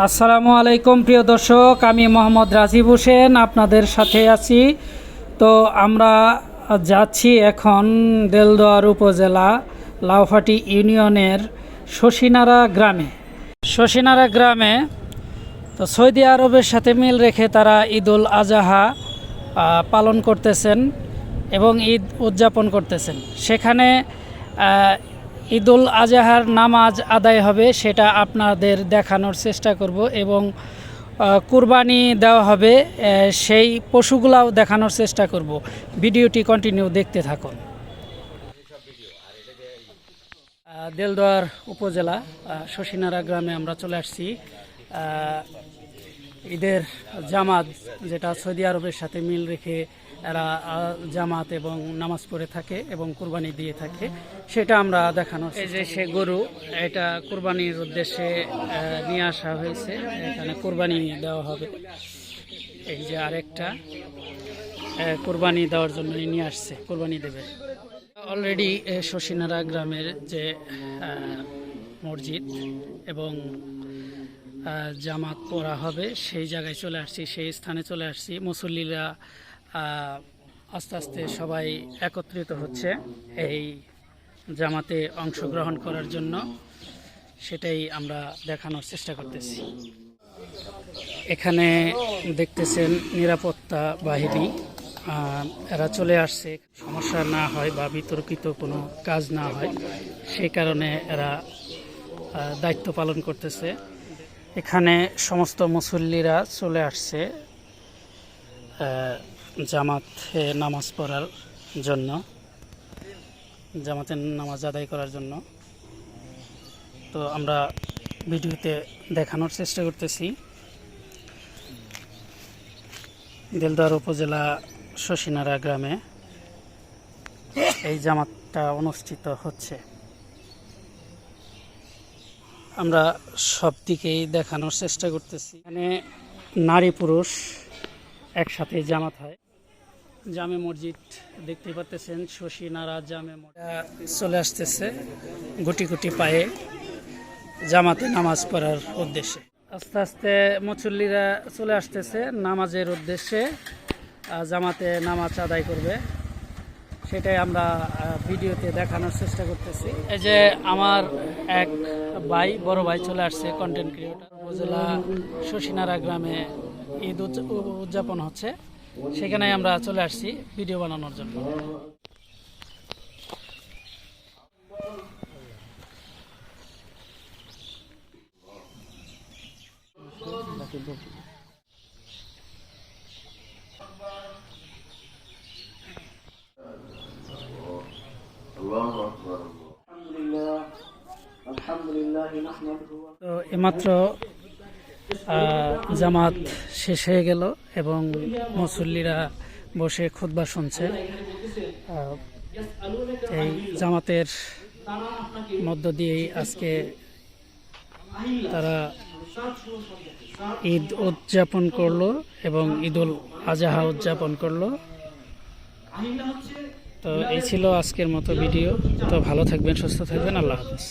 আসসালামু আলাইকুম, প্রিয় দর্শক। আমি মোহাম্মদ রাজীব হোসেন, আপনাদের সাথে আছি। তো আমরা যাচ্ছি এখন দেলদোয়ার উপজেলা লাউফাটি ইউনিয়নের শশীনারা গ্রামে। শশীনারা গ্রামে তো সৌদি আরবের সাথে মিল রেখে তারা ঈদুল আজহা পালন করতেছেন এবং ঈদ উদযাপন করতেছেন। সেখানে ঈদুল আজহার নামাজ আদায় হবে, সেটা আপনাদের দেখানোর চেষ্টা করব এবং কুরবানি দেওয়া হবে সেই পশুগুলাও দেখানোর চেষ্টা করব। ভিডিওটি কন্টিনিউ দেখতে থাকুন। দেলদোয়ার উপজেলা শশীনারা গ্রামে আমরা চলে আসছি। ঈদের জামাত যেটা সৌদি আরবের সাথে মিল রেখে এরা জামাত এবং নামাজ পড়ে থাকে এবং কুরবানি দিয়ে থাকে সেটা আমরা দেখানো এই যে সে গরু এটা কুরবানির উদ্দেশ্যে নিয়ে আসা হয়েছে এখানে কুরবানি দেওয়া হবে। এই যে আরেকটা কুরবানি দেওয়ার জন্য নিয়ে আসছে কুরবানি দেবে। অলরেডি শশীনারা গ্রামের যে মসজিদ এবং জামাত পড়া হবে, সেই জায়গায় চলে আসছি, সেই স্থানে চলে আসছি। মুসল্লিরা আস্তে আস্তে সবাই একত্রিত হচ্ছে এই জামাতে অংশগ্রহণ করার জন্য। সেটাই আমরা দেখানোর চেষ্টা করতেছি। এখানে দেখতেছেন নিরাপত্তা বাহিনী এরা চলে আসছে। সমস্যা না হয় বা বিতর্কিত কোনো কাজ না হয়, সেই কারণে এরা দায়িত্ব পালন করতেছে। এখানে সমস্ত মুসল্লিরা চলে আসছে জামাতে নামাজ পড়ার জন্য জামাতের নামাজ আদায় করার জন্য। তো আমরা ভিডিওতে দেখানোর চেষ্টা করতেছি। দেলদার উপজেলা শশীনারা গ্রামে এই জামাতটা অনুষ্ঠিত হচ্ছে। আমরা সব দিকেই দেখানোর চেষ্টা করতেছি। এখানে নারী পুরুষ একসাথে জামাত হয়। জামে মসজিদ দেখতে পাচ্তেছেন শশীনারা জামে মসজিদ। চলে আসতেছে গুটি গুটি পায়ে জামাতে নামাজ পড়ার উদ্দেশ্যে। আস্তে আস্তে মুসল্লিরা চলে আসতেছে নামাজের উদ্দেশ্যে জামাতে নামাজ আদায় করবে। সেটাই আমরা ভিডিওতে দেখানোর চেষ্টা করতেছি। এই যে আমার এক ভাই, বড় ভাই চলে আসছে কন্টেন্ট ক্রিয়েটর উপজেলা শশীনারা গ্রামে ঈদ উদয- উদযাপন হচ্ছে। সেখানে আমরা চলে আসছি ভিডিও বানানোর জন্য। তো এমাত্র জামাত শেষ হয়ে গেল এবং মুসল্লিরা বসে খুতবা শুনছে। এই জামাতের মধ্য দিয়েই আজকে তারা ঈদ উদযাপন করল এবং ঈদুল আজহা উদযাপন করল। তো এই ছিল আজকের মতো ভিডিও। তো ভালো থাকবেন সুস্থ থাকবেন। আল্লাহ হাফিজ।